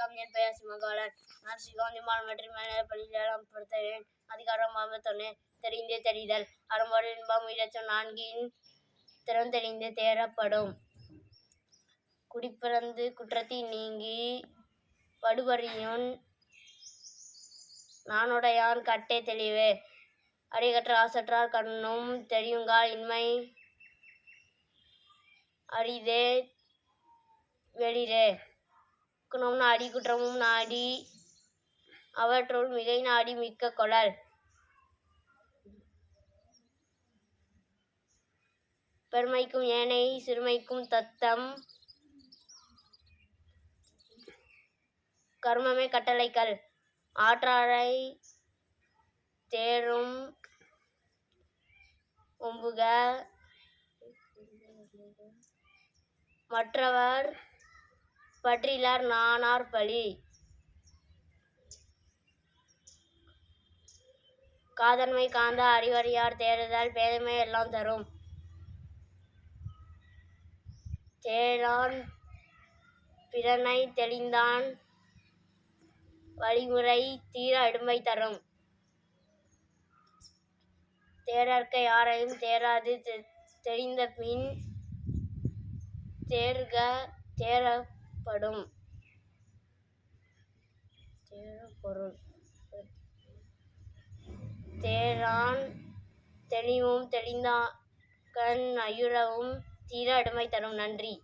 வணக்கம். என் பெயர் சிவகாலன். நான் ஸ்ரீகாந்திமால் மற்றும் மேல்நிலைப்பள்ளியில் ஏழாம் படுத்துகிறேன் அதிகாரம் ஐம்பத்தொன்று தெரிந்தே தெரிதல். அறம்பொருள் இன்பம் இலட்சம் நான்கின் திறம் தெரிந்து தேரப்படும் குடிப்பிறந்து குற்றத்தை நீங்கி படுபறியும் நானுடையான் கட்டே தெளிவு. அடிகற்ற ஆசற்றார் கண்ணும் தெரியுங்கால் இன்மை அரிதே வெளிரே. குணம் நாடி குற்றமும் நாடி. அவற்றுள் மிகை நாடி மிக்க கொளல் பெருமைக்கும் ஏனை சிறுமைக்கும் தத்தம். கர்மமே கட்டளைக்கல் ஆற்றாரை தேரும் ஒம்புக. மற்றவர் பற்றிலார் நானார் பழி. காதன்மை காந்த அறிவறியார் தேடுதல் பேதமை எல்லாம் தரும். தேடான் பிறனை தெளிந்தான் வழிமுறை தீர அடுமை தரும். தேடற்க யாரையும் தேராது தெ- தெரிந்த பின் தேர்க தேரப்படும் பொருள் தேரான் தெளிவும் தெளிந்தாக்கண் ஐயுறவும் தீர அடுமை தரும். நன்றி.